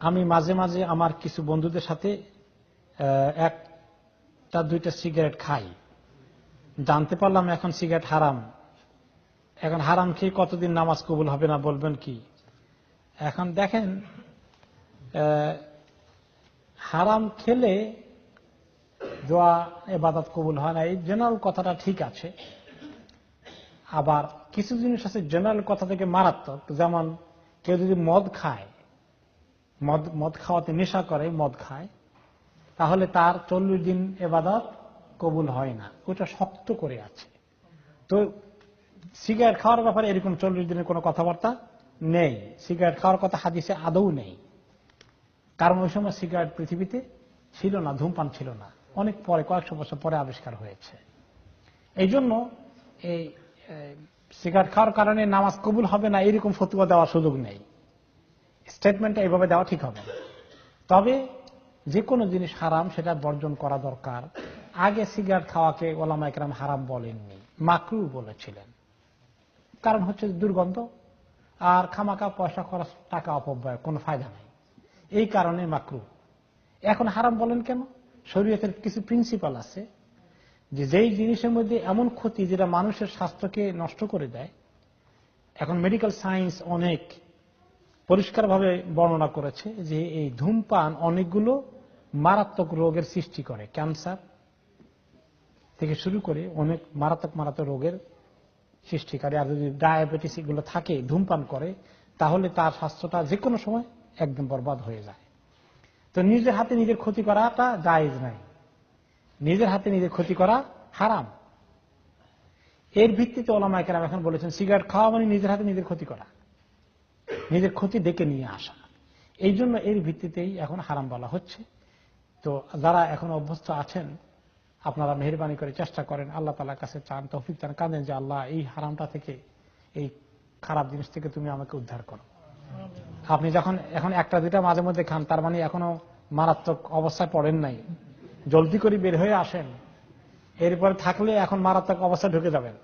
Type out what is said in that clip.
আমি মাঝে মাঝে আমার কিছু বন্ধুদের সাথে একটা দুইটা সিগারেট খাই। জানতে পারলাম এখন সিগারেট হারাম। এখন হারাম খেয়ে কতদিন নামাজ কবুল হবে না বলবেন কি? এখন দেখেন হারাম খেলে দোয়া, এবাদত কবুল হয় না। এই জেনারেল কথাটা ঠিক আছে। আবার কিছু জিনিস আছে জেনারেল কথা থেকে মারাত্মক। যেমন কেউ যদি মদ খায় মদ মদ খাওয়াতে নেশা করে, মদ খায়, তাহলে তার চল্লিশ দিন এবাদত কবুল হয় না। ওটা শক্ত করে আছে। তো সিগারেট খাওয়ার ব্যাপারে এরকম চল্লিশ দিনের কোনো কথাবার্তা নেই। সিগারেট খাওয়ার কথা হাদিসে আদৌ নেই। কারণ ওই সময় সিগারেট পৃথিবীতে ছিল না, ধূমপান ছিল না। অনেক পরে, কয়েকশো বছর পরে আবিষ্কার হয়েছে। এই জন্য এই, সিগারেট খাওয়ার কারণে নামাজ কবুল হবে না, এরকম ফতুয়া দেওয়ার সুযোগ নেই। স্টেটমেন্টটা এইভাবে দেওয়া ঠিক হবে তবে যে কোনো জিনিস হারাম, সেটা বর্জন করা দরকার। আগে সিগারেট খাওয়াকে ওলামা একরাম হারাম বলেননি, মাকরু বলেছিলেন। কারণ হচ্ছে দুর্গন্ধ। আর খামাকা পয়সা খরচ, টাকা অপব্যয়, কোনো ফায়দা নেই। এই কারণে মাকরু। এখন হারাম বলেন কেন? শরীয়তের কিছু প্রিন্সিপাল আছে যে যেই জিনিসের মধ্যে এমন ক্ষতি যেটা মানুষের স্বাস্থ্যকে নষ্ট করে দেয়, এখন মেডিকেল সায়েন্স অনেক পরিষ্কারভাবে বর্ণনা করেছে যে এই ধূমপান অনেকগুলো মারাত্মক রোগের সৃষ্টি করে, ক্যান্সার থেকে শুরু করে অনেক মারাত্মক মারাত্মক রোগের সৃষ্টিকারী আর যদি ডায়াবেটিস এগুলো থাকে, ধূমপান করে, তাহলে তার স্বাস্থ্যটা যে কোনো সময় একদম বরবাদ হয়ে যায়। তো নিজের হাতে নিজের ক্ষতি করাটা জায়েজ নাই। নিজের হাতে নিজের ক্ষতি করা হারাম। এর ভিত্তিতে ওলামা কেরাম এখন বলেছেন, সিগারেট খাওয়া মানে নিজের হাতে নিজের ক্ষতি করা। নিজের ক্ষতি ডেকে নিয়ে আসা। এই জন্য এর ভিত্তিতেই এখন হারাম বলা হচ্ছে। তো যারা এখন অভ্যস্ত আছেন, আপনারা মেহরবানি করে চেষ্টা করেন, আল্লাহ তালার কাছে চান, তৌফিক চান কাঁদেন যে আল্লাহ এই হারামটা থেকে, এই খারাপ জিনিস থেকে তুমি আমাকে উদ্ধার করো। আপনি যখন এখন একটা দুইটা মাঝে মধ্যে খান, তার মানে এখনও মারাত্মক অবস্থায় পড়েন নাই। জলদি করে বের হয়ে আসেন। এরপরে থাকলে এখন মারাত্মক অবস্থায় ঢুকে যাবেন।